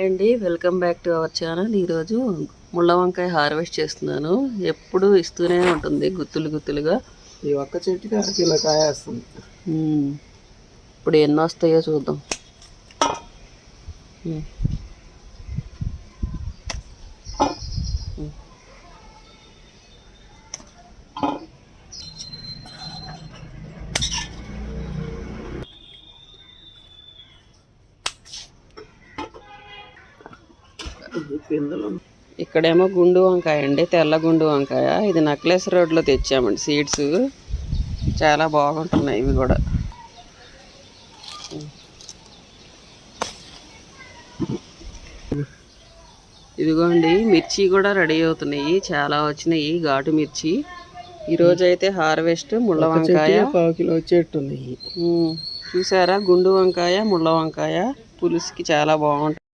అండి. Welcome back to our channel. ఈరోజు ముళ్ళ వంకాయ హార్వెస్ట్ చేస్తున్నాను. ఎప్పుడు ఇస్తూనే ఉంటుంది గుత్తులు గుత్తులుగా. ఈ ఒక్క చెట్టుకి అర కిలో కాయ వస్తుంది. ఇప్పుడు ఎన్ని వస్తాయో చూద్దాం. ఇక్కడేమో గుండు వంకాయ అండి తెల్ల గుండు వంకాయ. ఇది నక్లెస్ రోడ్లో తెచ్చామండి సీడ్స్. చాలా బాగుంటున్నాయి ఇవి కూడా. ఇదిగోండి మిర్చి కూడా రెడీ అవుతున్నాయి. చాలా వచ్చినాయి ఘాటు మిర్చి. ఈరోజు అయితే హార్వెస్ట్ ముళ్ళ వంకాయ. పావు కిలో చెట్టు ఉన్నాయి చూసారా గుండు వంకాయ ముళ్ళ వంకాయ. పులుసుకి చాలా బాగుంటుంది